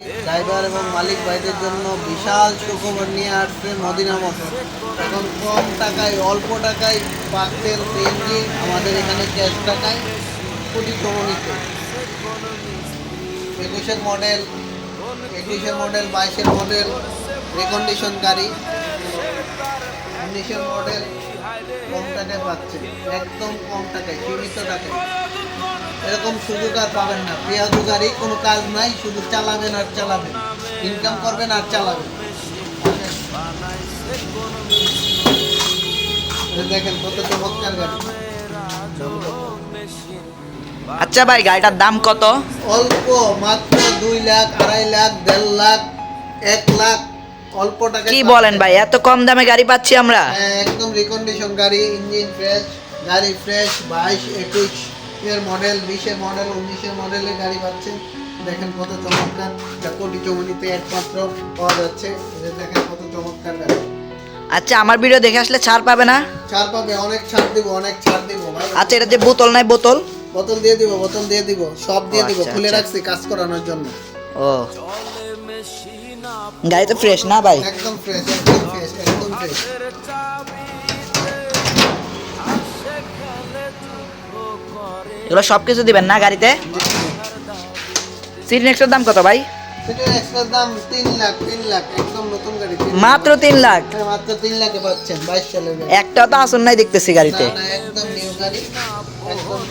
Driver এবং মালিক ভাইদের জন্য বিশাল সুখবর নিয়ে আসছে মদিনা মোটর এখন কম টাকায়, অল্প টাকায় পাচ্ছেন সিএনজি আমাদের এখানে ক্যাশ টাকায় কোটি প্রমাণিত একুশের মডেল একুশের মডেল, বাইশের মডেল রেকন্ডিশন গাড়ি। উনিশের মডেল কম টাকায় পাচ্ছেন একদম কম টাকায় সীমিত টাকায়। এরকম সুযোগ আর পাবেন না। পেঁয়াজু গাড়ি কোনো কাজ নাই শুধু চালাবেন আর চালাবেন। ইনকাম করবেন আর চালাবেন। দেখেন কত চমৎকার গাড়ি। আচ্ছা ভাই গাড়িটার দাম কত? অল্প মাত্র দুই লাখ আড়াই লাখ দেড় লাখ এক লাখ। অল্প টাকা কি বলেন ভাই এত কম দামে গাড়ি পাচ্ছি আমরা? একদম রিকন্ডিশন গাড়ি ইঞ্জিন ফ্রেশ গাড়ি ফ্রেশ বাইশ একুশ এর মডেল বিশের মডেল উনিশের মডেলের গাড়ি পাচ্ছেন দেখেন কত চমৎকার যা কোটি চমনিতে একমাত্র পাওয়া যাচ্ছে। দেখেন কত চমৎকার গাড়ি। আচ্ছা আমার ভিডিও দেখে আসলে ছাড় পাবে না? ছাড় পাবে অনেক ছাড় দিব অনেক ছাড় দিব ভাই। আচ্ছা এটা যে বোতল নাই বোতল? বোতল দিয়ে দিব বোতল দিয়ে দিব সব দিয়ে দিব আচ্ছা, খুলে আচ্ছা। রাখছি কাজ করানোর জন্য। ও। গাড়ি তো ফ্রেশ না ভাই? একদম ফ্রেশ একদম ফ্রেশ একদম ফ্রেশ এগুলো সব কিছু দিবেন না গাড়িতে? সিট নেক্সটের দাম কত ভাই? দাম লাখ তিন লাখ একদম নতুন গাড়ি তিন লাখ। মাত্র তিন লাখ? হ্যাঁ, মাত্র তিন লাখে পাচ্ছেন বাইশ সালের একটা তো আসন নাই দেখতেছি গাড়িতে। একদম নিউ গাড়ি একদম